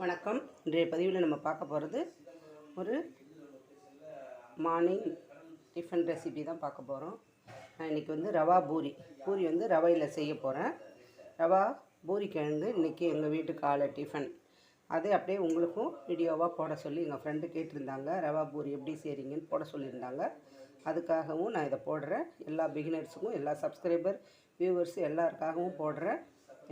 வணக்கம். இன்றைய பதிவில் நம்ம பார்க்க போகிறது ஒரு மார்னிங் டிஃபன் ரெசிபி தான் பார்க்க போகிறோம். நான் இன்றைக்கி வந்து ரவா பூரி. பூரி வந்து ரவையில் செய்ய போகிறேன். ரவா பூரி கிழங்கு இன்றைக்கி எங்கள் வீட்டு காலை டிஃபன் அதே அப்படியே உங்களுக்கும் வீடியோவாக போட சொல்லி எங்கள் ஃப்ரெண்டு கேட்டிருந்தாங்க. ரவா பூரி எப்படி செய்கிறீங்கன்னு போட சொல்லியிருந்தாங்க. அதுக்காகவும் நான் இதை போடுறேன். எல்லா பிகினர்ஸுக்கும் எல்லா சப்ஸ்கிரைபர் வியூவர்ஸ் எல்லாருக்காகவும் போடுறேன்.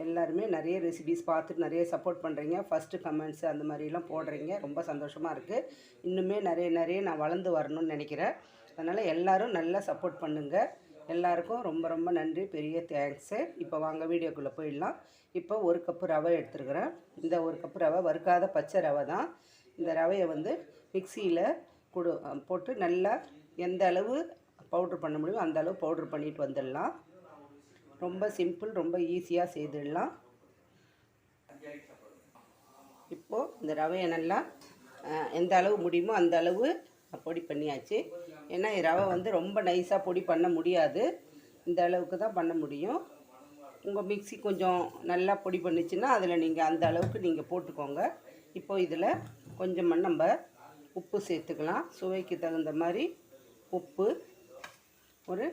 எல்லாருமே நிறைய ரெசிபிஸ் பார்த்துட்டு நிறைய சப்போர்ட் பண்ணுறீங்க ஃபஸ்ட்டு கமெண்ட்ஸ் அந்த மாதிரிலாம் போடுறீங்க. ரொம்ப சந்தோஷமாக இருக்குது இன்னுமே நிறைய நிறைய நான் வளர்ந்து வரணும்னு நினைக்கிறேன். அதனால் எல்லோரும் நல்லா சப்போர்ட் பண்ணுங்கள் எல்லாருக்கும் ரொம்ப ரொம்ப நன்றி. பெரிய தேங்க்ஸு இப்போ வாங்க வீடியோக்குள்ளே போயிடலாம். இப்போ ஒரு கப்பு ரவை எடுத்துருக்குறேன். இந்த ஒரு கப்பு ரவை வறுக்காத பச்சை ரவை தான். இந்த ரவையை வந்து மிக்சியில் கொடு போட்டு நல்லா எந்த அளவு பவுட்ரு பண்ண முடியுமோ அந்த அளவு பவுட்ரு பண்ணிட்டு வந்துடலாம். ரொம்ப சிம்பிள் ரொம்ப ஈஸியாக செய்துடலாம். இப்போது இந்த ரவையை நல்லா எந்த அளவு முடியுமோ அந்த அளவு பொடி பண்ணியாச்சு. ஏன்னா ரவை வந்து ரொம்ப நைஸாக பொடி பண்ண முடியாது. இந்த அளவுக்கு தான் பண்ண முடியும். உங்கள் மிக்ஸி கொஞ்சம் நல்லா பொடி பண்ணுச்சுன்னா அதில் நீங்கள் அந்த அளவுக்கு நீங்கள் போட்டுக்கோங்க. இப்போ இதில் கொஞ்சமாக நம்ம உப்பு சேர்த்துக்கலாம். சுவைக்கு தகுந்த மாதிரி உப்பு ஒரு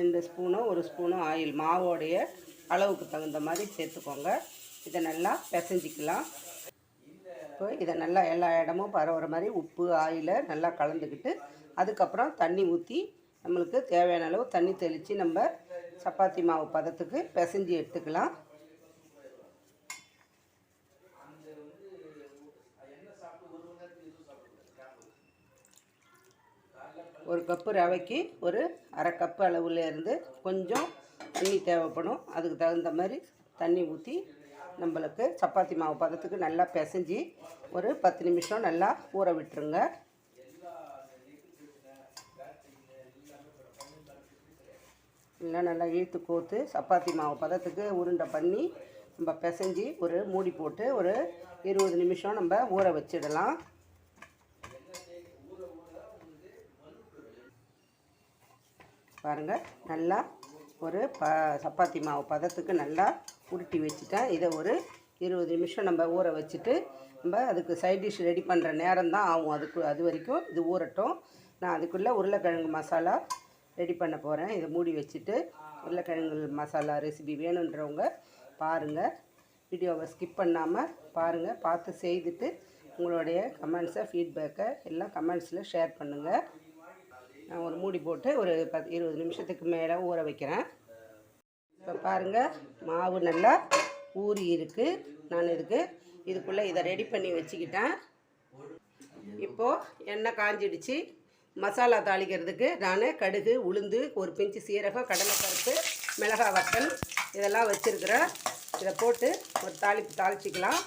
ரெண்டு ஸ்பூனும் ஒரு ஸ்பூனும் ஆயில் மாவோடைய அளவுக்கு தகுந்த மாதிரி சேர்த்துக்கோங்க. இதை நல்லா பிசைஞ்சிக்கலாம். இப்போ இதை நல்லா எல்லா இடமும் பரவுற மாதிரி உப்பு ஆயிலை நல்லா கலந்துக்கிட்டு அதுக்கப்புறம் தண்ணி ஊற்றி நம்மளுக்கு தேவையான அளவு தண்ணி தெளித்து நம்ம சப்பாத்தி மாவு பதத்துக்கு பிசைஞ்சு எடுத்துக்கலாம். ஒரு கப்பு ரவைக்கு ஒரு அரை கப்பு அளவுலேருந்து கொஞ்சம் தண்ணி தேவைப்படும். அதுக்கு தகுந்த மாதிரி தண்ணி ஊற்றி நம்மளுக்கு சப்பாத்தி மாவு பதத்துக்கு நல்லா பிசைஞ்சி ஒரு பத்து நிமிஷம் நல்லா ஊற விட்டுருங்க. இல்லை நல்லா இழுத்து கோத்து சப்பாத்தி மாவு பதத்துக்கு உருண்டை பண்ணி நம்ம பிசைஞ்சி ஒரு மூடி போட்டு ஒரு இருபது நிமிஷம் நம்ம ஊற வச்சிடலாம். பாருங்கள் நல்லா ஒரு ப சப்பாத்தி மாவு பதத்துக்கு நல்லா உருட்டி வச்சுட்டேன். இதை ஒரு இருபது நிமிஷம் நம்ம ஊற வச்சுட்டு நம்ம அதுக்கு சைட் டிஷ் ரெடி பண்ணுற நேரம் தான் ஆகும். அதுக்கு அது வரைக்கும் இது ஊறட்டும். நான் அதுக்குள்ளே உருளைக்கிழங்கு மசாலா ரெடி பண்ண போகிறேன் இதை மூடி வச்சுட்டு உருளைக்கிழங்கு மசாலா ரெசிபி வேணுன்றவங்க பாருங்கள் வீடியோவை ஸ்கிப் பண்ணாமல் பாருங்கள் பார்த்து செய்துட்டு உங்களுடைய கமெண்ட்ஸை ஃபீட்பேக்கை எல்லாம் கமெண்ட்ஸில் ஷேர் பண்ணுங்கள் நான் ஒரு மூடி போட்டு ஒரு பத்து இருபது நிமிஷத்துக்கு மேலே ஊற வைக்கிறேன். இப்போ பாருங்கள் மாவு நல்லா ஊறி இருக்குது நான் இதுக்கு இதுக்குள்ளே இதை ரெடி பண்ணி வச்சுக்கிட்டேன். இப்போது எண்ணெய் காஞ்சிடுச்சு. மசாலா தாளிக்கிறதுக்கு நான் கடுகு உளுந்து ஒரு பிஞ்சு சீரகம் கடலைப்பருப்பு மிளகாய் வத்தல் இதெல்லாம் வச்சுருக்கிறேன். இதை போட்டு ஒரு தாளிப்பு தாளிச்சிக்கலாம்.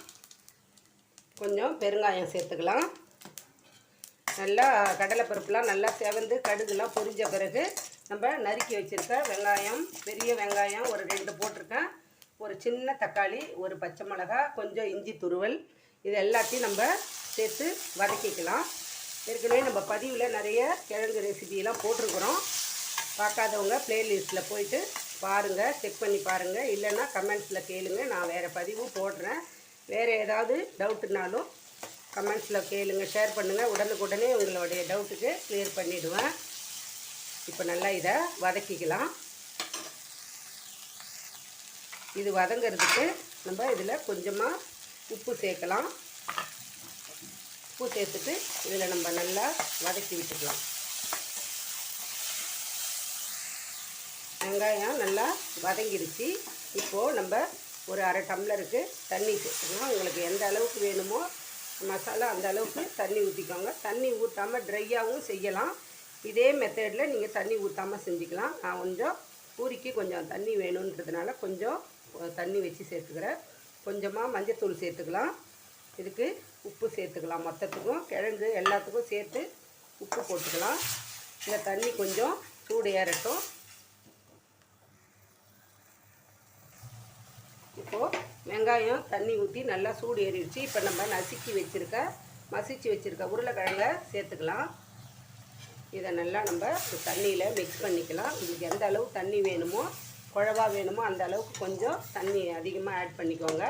கொஞ்சம் பெருங்காயம் சேர்த்துக்கலாம். நல்லா கடலைப்பருப்புலாம் நல்லா செவந்து கடுகுலாம் பொரிஞ்ச பிறகு நம்ம நறுக்கி வச்சுருக்க வெங்காயம் பெரிய வெங்காயம் ஒரு ரெண்டு போட்டிருக்கேன். ஒரு சின்ன தக்காளி ஒரு பச்சை மிளகா கொஞ்சம் இஞ்சி துருவல். இது எல்லாத்தையும் நம்ம சேர்த்து வதக்கிக்கலாம். ஏற்கனவே நம்ம பதிவில் நிறைய கிழங்கு ரெசிபியெல்லாம் போட்டிருக்கிறோம். பார்க்காதவங்க ப்ளேலிஸ்ட்டில் போயிட்டு பாருங்கள் செக் பண்ணி பாருங்கள் இல்லைன்னா கமெண்ட்ஸில் கேளுங்க. நான் வேறு பதிவும் போடுறேன். வேறு ஏதாவது டவுட்டுனாலும் கமெண்ட்ஸில் கேளுங்க ஷேர் பண்ணுங்கள் உடனுக்குடனே உங்களுடைய டவுட்டுக்கு க்ளியர் பண்ணிவிடுவேன் இப்போ நல்லா இதை வதக்கிக்கலாம். இது வதங்கிறதுக்கு நம்ம இதில் கொஞ்சமாக உப்பு சேர்க்கலாம். உப்பு சேர்த்துட்டு இதில் நம்ம நல்லா வதக்கி விட்டுக்கலாம். வெங்காயம் நல்லா வதங்கிடுச்சு. இப்போது நம்ம ஒரு அரை டம்ளருக்கு தண்ணி சேர்த்துக்கலாம். உங்களுக்கு எந்த அளவுக்கு வேணுமோ மசாலா அந்த அளவுக்கு தண்ணி ஊற்றிக்கோங்க தண்ணி ஊற்றாமல் ட்ரையாகவும் செய்யலாம். இதே மெத்தடில் நீங்கள் தண்ணி ஊற்றாமல் செஞ்சுக்கலாம். நான் கொஞ்சம் பூரிக்கு கொஞ்சம் தண்ணி வேணுன்றதுனால கொஞ்சம் தண்ணி வச்சு சேர்த்துக்கிறேன். கொஞ்சமாக மஞ்சத்தூள் சேர்த்துக்கலாம். இதுக்கு உப்பு சேர்த்துக்கலாம். மொத்தத்துக்கும் கிழங்கு எல்லாத்துக்கும் சேர்த்து உப்பு போட்டுக்கலாம். இந்த தண்ணி கொஞ்சம் சூடு ஏறட்டும். இப்போது வெங்காயம் தண்ணி ஊற்றி நல்லா சூடு ஏறிடுச்சு. இப்போ நம்ம நசுக்கி வச்சுருக்க மசிச்சு வச்சுருக்க உருளைக்கிழங்க சேர்த்துக்கலாம். இதை நல்லா நம்ம தண்ணியில் மிக்ஸ் பண்ணிக்கலாம். இதுக்கு எந்த அளவு தண்ணி வேணுமோ குழவா வேணுமோ அந்த அளவுக்கு கொஞ்சம் தண்ணி அதிகமாக ஆட் பண்ணிக்கோங்க.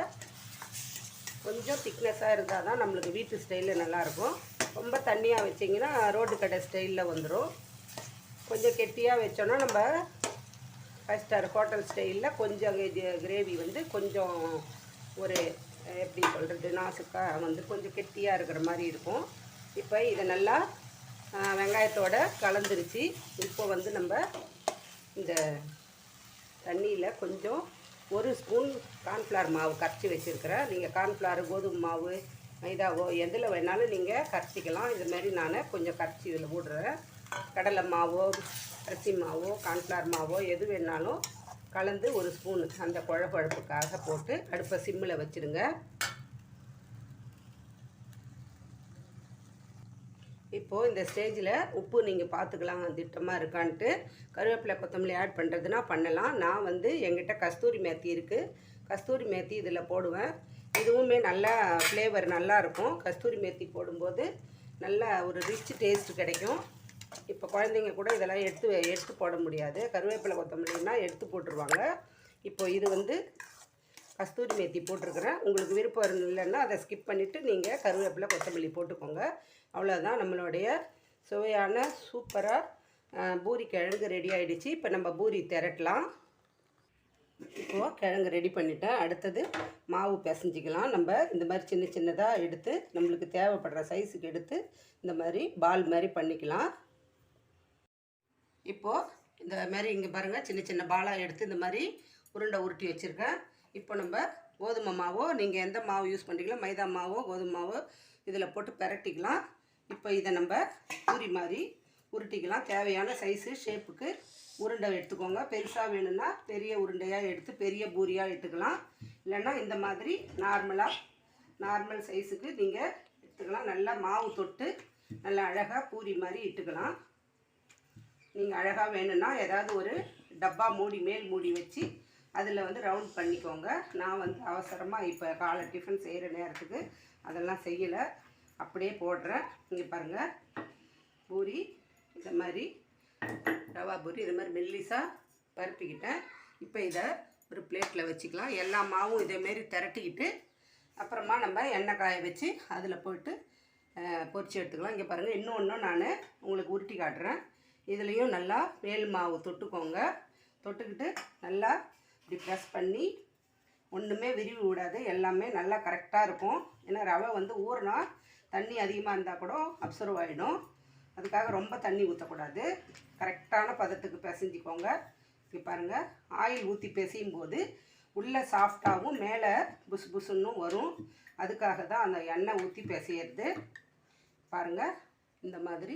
கொஞ்சம் திக்னஸாக இருந்தால் தான் நம்மளுக்கு வீட்டு ஸ்டைலில் நல்லாயிருக்கும் ரொம்ப தண்ணியாக வச்சிங்கன்னா ரோட்டு கடை ஸ்டைலில் வந்துடும் கொஞ்சம் கெட்டியாக வச்சோன்னா நம்ம ஃபைவ் ஸ்டார் ஹோட்டல் ஸ்டைலில் கொஞ்சம் கிரேவி வந்து கொஞ்சம் ஒரு எப்படி சொல்கிறது நாசுக்காக வந்து கொஞ்சம் கெட்டியாக இருக்கிற மாதிரி இருக்கும். இப்போ இதை நல்லா வெங்காயத்தோடு வெங்காயத்தோட கலந்துருச்சு. இப்போ வந்து நம்ம இந்த தண்ணியில் கொஞ்சம் ஒரு ஸ்பூன் கார்ன்ஃப்ளவர் மாவு கரைச்சி வச்சுருக்கிறேன். நீங்கள் கார்ன்ஃப்ளவர் கோதுமை மாவு மைதாவோ எதில் வேணாலும் நீங்கள் கரைச்சிக்கலாம். இது மாதிரி நான் கொஞ்சம் கரைச்சி இதில் விடுறேன் கடலை மாவோ அரிசி மாவோ கான்ஃப்ளார் மாவோ எது வேணாலும் கலந்து ஒரு ஸ்பூன் அந்த குழப்பழப்புக்காக போட்டு அடுப்பை சிம்மில் வச்சுருங்க. இப்போது இந்த ஸ்டேஜில் உப்பு நீங்கள் பார்த்துக்கலாம் திட்டமாக இருக்கான்ட்டு. கருவேப்பிலை கொத்தமல்லி ஆட் பண்ணுறதுனா பண்ணலாம். நான் வந்து எங்கிட்ட கஸ்தூரி மேத்தி இருக்குது கஸ்தூரி மேத்தி இதில் போடுவேன். இதுவுமே நல்லா ஃப்ளேவர் நல்லாயிருக்கும் கஸ்தூரி மேத்தி போடும்போது நல்லா ஒரு ரிச் டேஸ்ட் கிடைக்கும். இப்போ குழந்தைங்க கூட இதெல்லாம் எடுத்து எடுத்து போட முடியாது. கருவேப்பிலை கொத்தமல்லின்னா எடுத்து போட்டுருவாங்க. இப்போ இது வந்து கஸ்தூரி மேத்தி போட்டிருக்கிறேன். உங்களுக்கு விருப்பம் இல்லைன்னா அதை ஸ்கிப் பண்ணிவிட்டு நீங்கள் கருவேப்பிலை கொத்தமல்லி போட்டுக்கோங்க. அவ்வளோதான் நம்மளுடைய சுவையான சூப்பராக பூரி கிழங்கு ரெடி ஆகிடுச்சு இப்போ நம்ம பூரி திரட்டலாம். இப்போது கிழங்கு ரெடி பண்ணிட்டேன். அடுத்தது மாவு பிசைஞ்சிக்கலாம். நம்ம இந்த மாதிரி சின்ன சின்னதாக எடுத்து நம்மளுக்கு தேவைப்படுற சைஸுக்கு எடுத்து இந்த மாதிரி பால் மாதிரி பண்ணிக்கலாம். இப்போது இந்த மாதிரி இங்கே பாருங்கள் சின்ன சின்ன பாலாக எடுத்து இந்த மாதிரி உருண்டை உருட்டி வச்சுருக்கேன். இப்போ நம்ம கோதுமை மாவோ நீங்கள் எந்த மாவு யூஸ் பண்ணுறீங்களோ மைதா மாவோ கோதுமை மாவோ இதில் போட்டு பிரட்டிக்கலாம். இப்போ இதை நம்ம பூரி மாதிரி உருட்டிக்கலாம். தேவையான சைஸு ஷேப்புக்கு உருண்டை எடுத்துக்கோங்க. பெருசாக வேணும்னா பெரிய உருண்டையாக எடுத்து பெரிய பூரியாக எடுத்துக்கலாம். இல்லைன்னா இந்த மாதிரி நார்மலாக நார்மல் சைஸுக்கு நீங்கள் எடுத்துக்கலாம். நல்லா மாவு தொட்டு நல்லா அழகாக பூரி மாதிரி இட்டுக்கலாம். நீங்கள் அழகாக வேணும்னா ஏதாவது ஒரு டப்பா மூடி மேல் மூடி வச்சு அதில் வந்து ரவுண்ட் பண்ணிக்கோங்க. நான் வந்து அவசரமாக இப்போ காலை டிஃபன் செய்கிற நேரத்துக்கு அதெல்லாம் செய்யலை. அப்படியே போடுறேன். இங்கே பாருங்கள் பூரி இந்த மாதிரி ரவா பூரி இது மாதிரி மெல்லிஸாக பருப்பிக்கிட்டேன். இப்போ இதை ஒரு பிளேட்டில் வச்சுக்கலாம். எல்லா மாவும் இதேமாரி திரட்டிக்கிட்டு அப்புறமா நம்ம எண்ணெய் காய வச்சு அதில் போட்டு அஹ், பொரிச்சு எடுத்துக்கலாம். இங்கே பாருங்கள் இன்னொன்று நான் உங்களுக்கு உருட்டி காட்டுறேன். இதுலேயும் நல்லா வேல் மாவு தொட்டுக்கோங்க. தொட்டுக்கிட்டு நல்லா இப்படி ப்ரெஸ் பண்ணி ஒன்றுமே விரிவு விடாது எல்லாமே நல்லா கரெக்டாக இருக்கும். ஏன்னா ரவை வந்து ஊறினா தண்ணி அதிகமாக இருந்தால் கூட அப்சர்வ் ஆகிடும் அதுக்காக ரொம்ப தண்ணி ஊற்றக்கூடாது கரெக்டான பதத்துக்கு பிசைஞ்சிக்கோங்க. இங்கே பாருங்கள் ஆயில் ஊற்றி பிசையும் போது உள்ளே சாஃப்டாகவும் மேலே புசு புசுன்னு வரும். அதுக்காக தான் அந்த எண்ணெய் ஊற்றி பிசையிறது. பாருங்கள் இந்த மாதிரி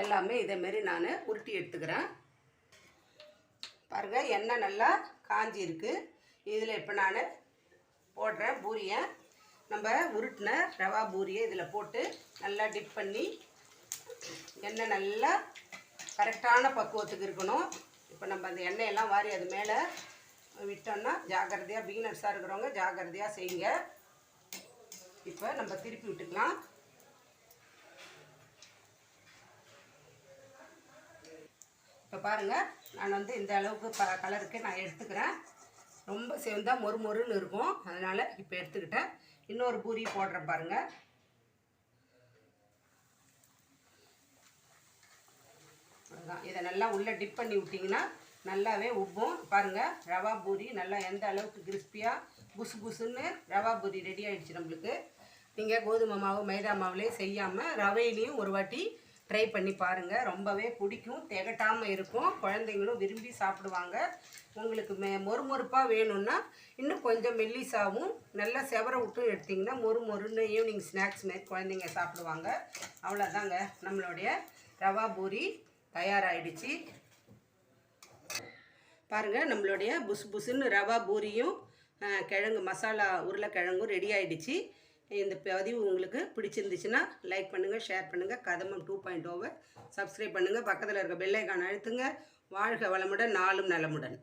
எல்லாமே இதேமாரி நான் உருட்டி எடுத்துக்கிறேன். பாருங்கள் எண்ணெய் நல்லா காஞ்சி இருக்கு இதில் இப்போ நான் போடுறேன் பூரியை. நம்ம உருட்டின ரவா பூரியை இதில் போட்டு நல்லா டிப் பண்ணி எண்ணெய் நல்லா கரெக்டான பக்குவத்துக்கு இருக்கணும். இப்போ நம்ம அந்த எண்ணெயெல்லாம் வாரி அது மேலே விட்டோம்னா ஜாக்கிரதையாக பிகினர்ஸாக இருக்கிறவங்க ஜாக்கிரதையாக செய்யுங்க. இப்போ நம்ம திருப்பி விட்டுக்கலாம். பாருங்கள் நான் வந்து இந்த அளவுக்கு ப கலருக்கு நான் எடுத்துக்கிறேன். ரொம்ப சேர்ந்தா மொறு மொறுன்னு இருக்கும். அதனால் இப்போ எடுத்துக்கிட்டேன். இன்னொரு பூரி போடுறேன் பாருங்கள் அதுதான் இதை நல்லா உள்ளே டிப் பண்ணி விட்டிங்கன்னா நல்லாவே உப்பும். பாருங்கள் ரவா பூரி நல்லா எந்த அளவுக்கு கிறிஸ்பியாக புசு புசுன்னு ரவா பூரி ரெடி ஆகிடுச்சு நம்மளுக்கு. நீங்கள் கோதுமை மாவு மைதா மாவுலேயே செய்யாமல் ரவையிலையும் ஒரு வாட்டி ட்ரை பண்ணி பாருங்கள் ரொம்பவே பிடிக்கும். திகட்டாமல் இருக்கும். குழந்தைங்களும் விரும்பி சாப்பிடுவாங்க. உங்களுக்கு மெ மொறுமொறுப்பாக வேணும்னா இன்னும் கொஞ்சம் மெல்லிசாவும் நல்லா செவர விட்டு எடுத்திங்கன்னா மொறு மொறுன்னு ஈவினிங் ஸ்நாக்ஸ் மாரி குழந்தைங்க சாப்பிடுவாங்க. அவ்வளோதாங்க நம்மளுடைய ரவா பூரி தயாராகிடுச்சு பாருங்கள் நம்மளுடைய புசு புசுன்னு ரவா பூரியும் கிழங்கு மசாலா உருளைக்கிழங்கும் ரெடி ஆகிடுச்சு இந்த பதிவு உங்களுக்கு பிடிச்சிருந்துச்சுன்னா லைக் பண்ணுங்கள் ஷேர் பண்ணுங்கள் கதமம் டூ பாயிண்ட் ஓவர் சப்ஸ்கிரைப் பண்ணுங்கள் பக்கத்தில் இருக்க பெல் அழுத்துங்க. வாழ்க வளமுடன் நாளும் நலமுடன்.